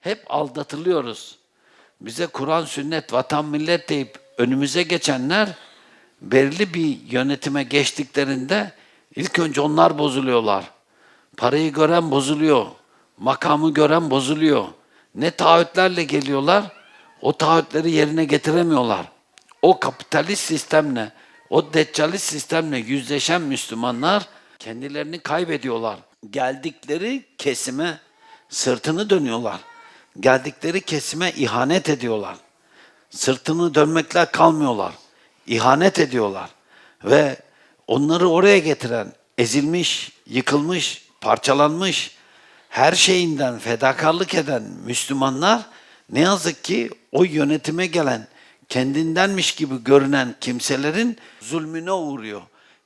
hep aldatılıyoruz. Bize Kur'an, sünnet, vatan, millet deyip önümüze geçenler belirli bir yönetime geçtiklerinde ilk önce onlar bozuluyorlar. Parayı gören bozuluyor. Makamı gören bozuluyor. Ne taahhütlerle geliyorlar, o taahhütleri yerine getiremiyorlar. O kapitalist sistemle, o deccalist sistemle yüzleşen Müslümanlar kendilerini kaybediyorlar. Geldikleri kesime sırtını dönüyorlar. Geldikleri kesime ihanet ediyorlar. Sırtını dönmekle kalmıyorlar. İhanet ediyorlar. Ve onları oraya getiren, ezilmiş, yıkılmış, parçalanmış, her şeyinden fedakarlık eden Müslümanlar ne yazık ki o yönetime gelen, kendindenmiş gibi görünen kimselerin zulmüne uğruyor.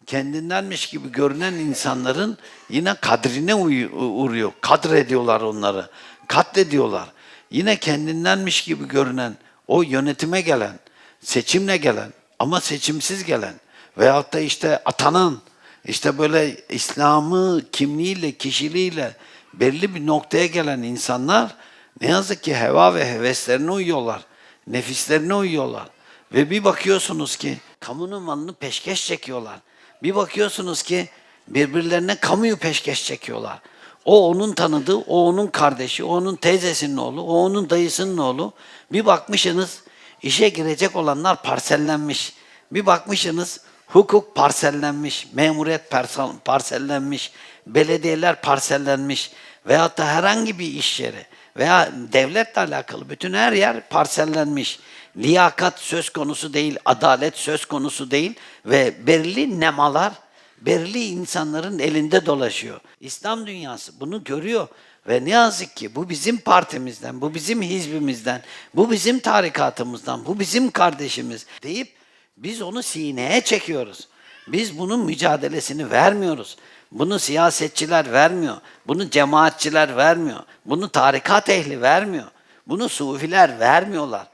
Kendindenmiş gibi görünen insanların yine kadrine uy- uğruyor. Kadrediyorlar onları. Katlediyorlar. Yine kendindenmiş gibi görünen o yönetime gelen, seçimle gelen ama seçimsiz gelen veyahut da işte atanan, işte böyle İslam'ı kimliğiyle, kişiliğiyle belli bir noktaya gelen insanlar ne yazık ki heva ve heveslerine uyuyorlar. Nefislerine uyuyorlar. Ve bir bakıyorsunuz ki kamunun malını peşkeş çekiyorlar. Bir bakıyorsunuz ki birbirlerine kamuyu peşkeş çekiyorlar. O onun tanıdığı, o onun kardeşi, o onun teyzesinin oğlu, o onun dayısının oğlu. Bir bakmışsınız işe girecek olanlar parsellenmiş. Bir bakmışsınız hukuk parsellenmiş, memuriyet parsellenmiş, belediyeler parsellenmiş veyahut da herhangi bir iş yeri veya devletle alakalı bütün her yer parsellenmiş. Liyakat söz konusu değil, adalet söz konusu değil ve belirli nemalar belirli insanların elinde dolaşıyor. İslam dünyası bunu görüyor ve ne yazık ki bu bizim partimizden, bu bizim hizbimizden, bu bizim tarikatımızdan, bu bizim kardeşimiz deyip biz onu sineye çekiyoruz. Biz bunun mücadelesini vermiyoruz. Bunu siyasetçiler vermiyor. Bunu cemaatçiler vermiyor. Bunu tarikat ehli vermiyor. Bunu sufiler vermiyorlar.